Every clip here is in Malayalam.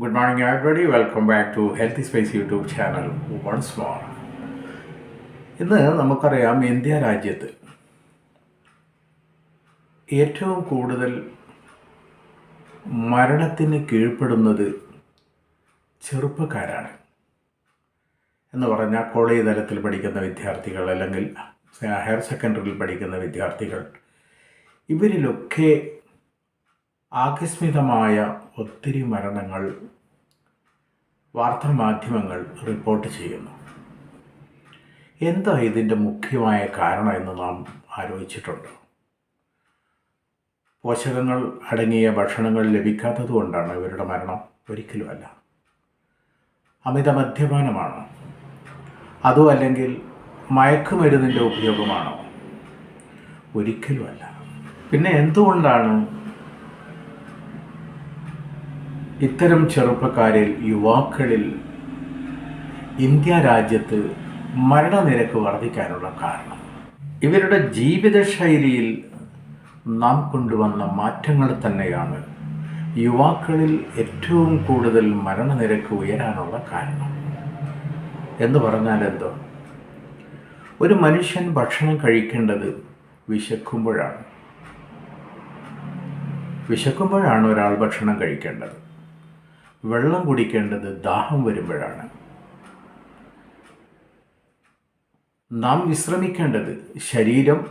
Good morning, everybody. Welcome back to Healthy Space YouTube channel once more. ഇന്ന് നമുക്കറിയാം ഇന്ത്യ രാജ്യത്ത് ഏറ്റവും കൂടുതൽ മരണത്തിന് കീഴ്പ്പെടുന്നത് ചെറുപ്പക്കാരാണ് എന്ന് പറഞ്ഞാൽ കോളേജ് തലത്തിൽ പഠിക്കുന്ന വിദ്യാർത്ഥികൾ അല്ലെങ്കിൽ ഹയർ സെക്കൻഡറിയിൽ പഠിക്കുന്ന വിദ്യാർത്ഥികൾ ഇവരിലൊക്കെ ആകസ്മികമായ ഒത്തിരി മരണങ്ങൾ വാർത്താമാധ്യമങ്ങൾ റിപ്പോർട്ട് ചെയ്യുന്നു. എന്താ ഇതിന്റെ മുഖ്യമായ കാരണം എന്ന് നാം ആലോചിച്ചിട്ടുണ്ട്. പോഷകങ്ങൾ അടങ്ങിയ ഭക്ഷണങ്ങൾ ലഭിക്കാത്തത് കൊണ്ടാണ് ഇവരുടെ മരണം ഒരിക്കലുമല്ല. അമിത മദ്യപാനമാണോ. അതോ അല്ലെങ്കിൽ മയക്കുമരുന്നിന്റെ ഉപയോഗമാണോ? ഒരിക്കലുമല്ല. പിന്നെ എന്തുകൊണ്ടാണ് ഇത്തരം ചെറുപ്പക്കാരിൽ യുവാക്കളിൽ ഇന്ത്യ രാജ്യത്ത് മരണനിരക്ക് വർദ്ധിക്കാനുള്ള കാരണം. ഇവരുടെ ജീവിതശൈലിയിൽ നാം കൊണ്ടുവന്ന മാറ്റങ്ങൾ തന്നെയാണ് യുവാക്കളിൽ ഏറ്റവും കൂടുതൽ മരണനിരക്ക് ഉയരാനുള്ള കാരണം. എന്ന് പറഞ്ഞാൽ എന്തോ? ഒരു മനുഷ്യൻ ഭക്ഷണം കഴിക്കേണ്ടത് വിശക്കുമ്പോഴാണ്. വിശക്കുമ്പോഴാണ് ഒരാൾ ഭക്ഷണം കഴിക്കേണ്ടത്. വെള്ളം കുടിക്കേണ്ടത് ദാഹം വരുമ്പോഴാണ്. നാം വിശ്രമിക്കേണ്ടത് ശരീരം.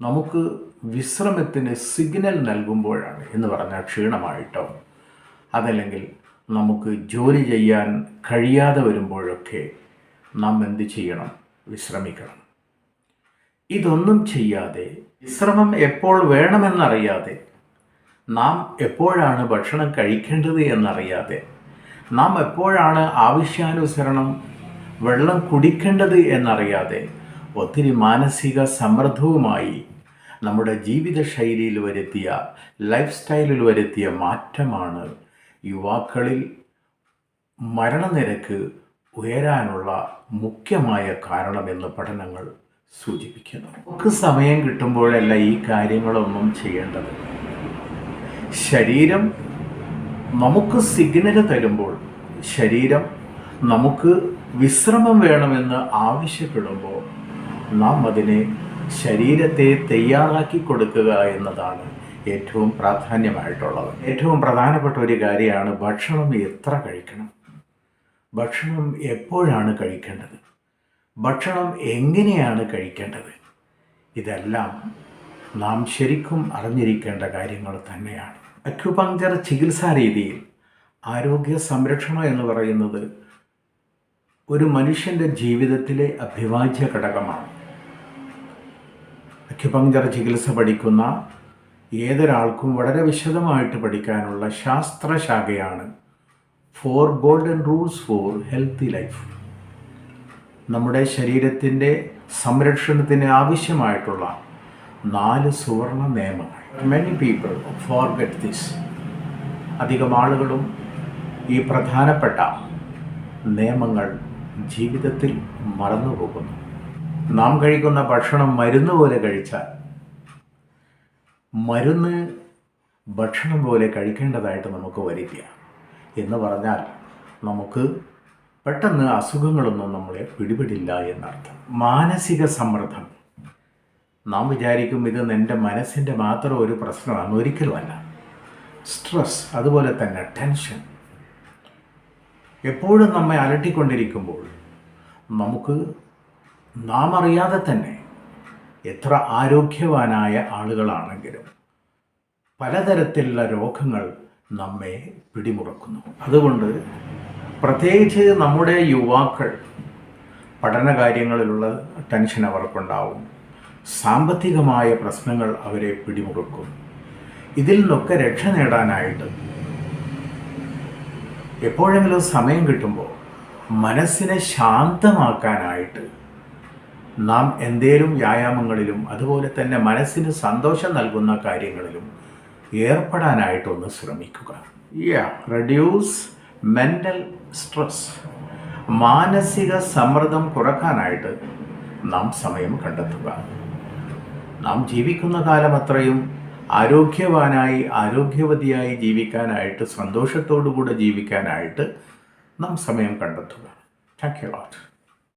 നമുക്ക് വിശ്രമത്തിന് സിഗ്നൽ നൽകുമ്പോഴാണ് എന്ന് പറഞ്ഞാൽ ക്ഷീണമായിട്ടോ അതല്ലെങ്കിൽ നമുക്ക് ജോലി ചെയ്യാൻ കഴിയാതെ വരുമ്പോഴൊക്കെ നാം എന്ത് ചെയ്യണം? വിശ്രമിക്കണം. ഇതൊന്നും ചെയ്യാതെ വിശ്രമം എപ്പോൾ വേണമെന്നറിയാതെ നാം എപ്പോഴാണ് ഭക്ഷണം കഴിക്കേണ്ടത് എന്നറിയാതെ. നാം എപ്പോഴാണ് ആവശ്യാനുസരണം വെള്ളം കുടിക്കേണ്ടത് എന്നറിയാതെ ഒത്തിരി മാനസിക സമ്മർദ്ദവുമായി നമ്മുടെ ജീവിത ശൈലിയിൽ വരുത്തിയ ലൈഫ് സ്റ്റൈലിൽ വരുത്തിയ മാറ്റമാണ് യുവാക്കളിൽ മരണനിരക്ക് ഉയരാനുള്ള മുഖ്യമായ കാരണമെന്ന് പഠനങ്ങൾ സൂചിപ്പിക്കുന്നു. നമുക്ക് സമയം കിട്ടുമ്പോഴല്ല ഈ കാര്യങ്ങളൊന്നും ചെയ്യേണ്ടത്. ശരീരം നമുക്ക് സിഗ്നൽ തരുമ്പോൾ ശരീരം നമുക്ക് വിശ്രമം വേണമെന്ന് ആവശ്യപ്പെടുമ്പോൾ നാം അതിനെ ശരീരത്തെ തയ്യാറാക്കി കൊടുക്കുക എന്നതാണ് ഏറ്റവും പ്രാധാന്യമായിട്ടുള്ളത്. ഏറ്റവും പ്രധാനപ്പെട്ട ഒരു കാര്യമാണ് ഭക്ഷണം എത്ര കഴിക്കണം. ഭക്ഷണം എപ്പോഴാണ് കഴിക്കേണ്ടത്? ഭക്ഷണം എങ്ങനെയാണ് കഴിക്കേണ്ടത്? ഇതെല്ലാം നാം ശരിക്കും അറിഞ്ഞിരിക്കേണ്ട കാര്യങ്ങൾ തന്നെയാണ്. അക്യുപങ്ചർ ചികിത്സാ രീതിയിൽ ആരോഗ്യ സംരക്ഷണം എന്ന് പറയുന്നത് ഒരു മനുഷ്യന്റെ ജീവിതത്തിലെ അഭിവാജ്യ ഘടകമാണ്. അക്യുപങ്ചർ ചികിത്സ പഠിക്കുന്ന ഏതൊരാൾക്കും വളരെ വിശദമായിട്ട് പഠിക്കാനുള്ള ശാസ്ത്രശാഖയാണ് four golden rules for healthy life. നമ്മുടെ ശരീരത്തിന്റെ സംരക്ഷണത്തിന് ആവശ്യമായിട്ടുള്ള നാല് സുവർണ നിയമങ്ങൾ. മെനി പീപ്പിൾ ഫോർഗെറ്റ് ദിസ് അധികം ആളുകളും ഈ പ്രധാനപ്പെട്ട നിയമങ്ങൾ ജീവിതത്തിൽ മറന്നുപോകുന്നു. നാം കഴിക്കുന്ന ഭക്ഷണം മരുന്ന് പോലെ കഴിച്ചാൽ മരുന്ന് ഭക്ഷണം പോലെ കഴിക്കേണ്ടതായിട്ട് നമുക്ക് വരില്ല. എന്ന് പറഞ്ഞാൽ നമുക്ക് പെട്ടെന്ന് അസുഖങ്ങളൊന്നും നമ്മളെ പിടിപെടില്ല എന്നർത്ഥം. മാനസിക സമ്മർദ്ദം. നാം വിചാരിക്കും ഇത് എന്റെ മനസ്സിന്റെ മാത്രം ഒരു പ്രശ്നമാണ് ഒരിക്കലുമല്ല സ്ട്രെസ് അതുപോലെ തന്നെ ടെൻഷൻ എപ്പോഴും നമ്മെ അലട്ടിക്കൊണ്ടിരിക്കുമ്പോൾ നമുക്ക് നാം അറിയാതെ തന്നെ എത്ര ആരോഗ്യവാനായ ആളുകളാണെങ്കിലും പലതരത്തിലുള്ള രോഗങ്ങൾ നമ്മെ പിടിമുറക്കുന്നു. അതുകൊണ്ട് പ്രത്യേകിച്ച് നമ്മുടെ യുവാക്കൾ പഠനകാര്യങ്ങളിലുള്ള ടെൻഷൻ അവർക്കുണ്ടാവും. സാമ്പത്തികമായ പ്രശ്നങ്ങൾ അവരെ പിടിമുറുക്കും. ഇതിൽ നിന്നൊക്കെ രക്ഷ നേടാനായിട്ട് എപ്പോഴെങ്കിലും സമയം കിട്ടുമ്പോൾ മനസ്സിനെ ശാന്തമാക്കാനായിട്ട് നാം എന്തേലും വ്യായാമങ്ങളിലും അതുപോലെ തന്നെ മനസ്സിന് സന്തോഷം നൽകുന്ന കാര്യങ്ങളിലും ഏർപ്പെടാനായിട്ടൊന്ന് ശ്രമിക്കുക. റെഡ്യൂസ് മെന്റൽ സ്ട്രെസ് മാനസിക സമ്മർദ്ദം കുറക്കാനായിട്ട് നാം സമയം കണ്ടെത്തുക. നാം ജീവിക്കുന്ന കാലം അത്രയും ആരോഗ്യവാനായി ആരോഗ്യവതിയായി ജീവിക്കാനായിട്ട് സന്തോഷത്തോടു കൂടെ ജീവിക്കാനായിട്ട് നാം സമയം കണ്ടെത്തുക. Thank you lot